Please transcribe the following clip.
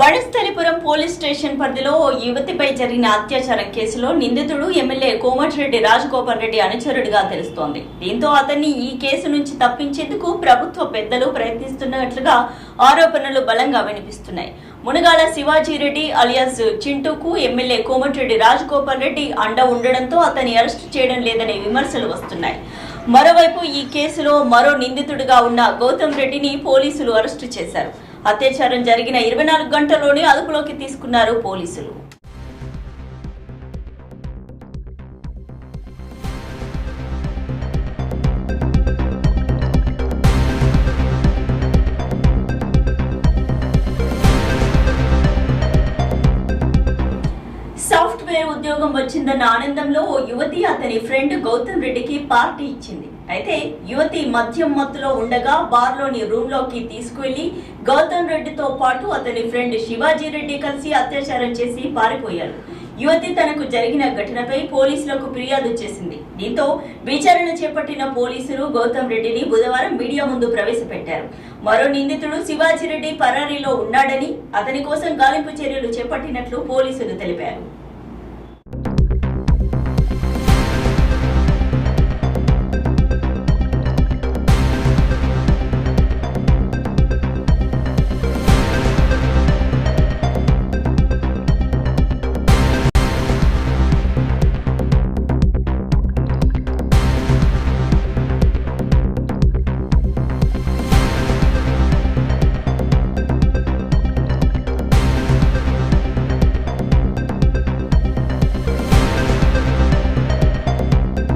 వడస్థలిపురం police station పరిధిలో ఓ యువతిపై జరిగిన అత్యాచారం కేసులో నిందితుడు ఎమ్మెల్యే కోమటిరెడ్డి రాజగోపాల్ రెడ్డి అనుచరుడిగా తెలుస్తోంది. దీంతో అతన్ని ఈ కేసు నుంచి తప్పించేందుకు ప్రభుత్వ పెద్దలు ప్రయత్నిస్తున్నట్లుగా ఆరోపణలు బలంగా వినిపిస్తున్నాయి. మునగాల శివాజీరెడ్డి అలియాస్ చింటూకు ఎమ్మెల్యే కోమటిరెడ్డి రాజగోపాల్ రెడ్డి అండ ఉండడంతో అతన్ని అరెస్టు చేయడం లేదనే విమర్శలు వస్తున్నాయి. మరోవైపు ఈ కేసులో మరో నిందితుడిగా ఉన్న గౌతమ్ రెడ్డిని పోలీసులు అరెస్టు చేశారు. అత్యాచారం జరిగిన ఇరవై నాలుగు గంటల్లోనే అదుపులోకి తీసుకున్నారు పోలీసులు. సాఫ్ట్వేర్ ఉద్యోగం వచ్చిందన్న ఆనందంలో ఓ యువతి అతని ఫ్రెండ్ గౌతమ్ రెడ్డికి పార్టీ ఇచ్చింది. అయితే యువతి మద్యం మత్తులో ఉండగా బార్లోని రూమ్లోకి తీసుకువెళ్ళి గౌతమ్ రెడ్డితో పాటు అతని ఫ్రెండ్ శివాజీ రెడ్డి కలిసి అత్యాచారం చేసి పారిపోయారు. యువతి తనకు జరిగిన ఘటనపై పోలీసులకు ఫిర్యాదు చేసింది. దీంతో విచారణ చేపట్టిన పోలీసులు గౌతమ్ రెడ్డిని బుధవారం మీడియా ముందు ప్రవేశపెట్టారు. మరో నిందితుడు శివాజీ రెడ్డి పరారీలో ఉన్నాడని అతని కోసం గాలింపు చర్యలు చేపట్టినట్లు పోలీసులు తెలిపారు.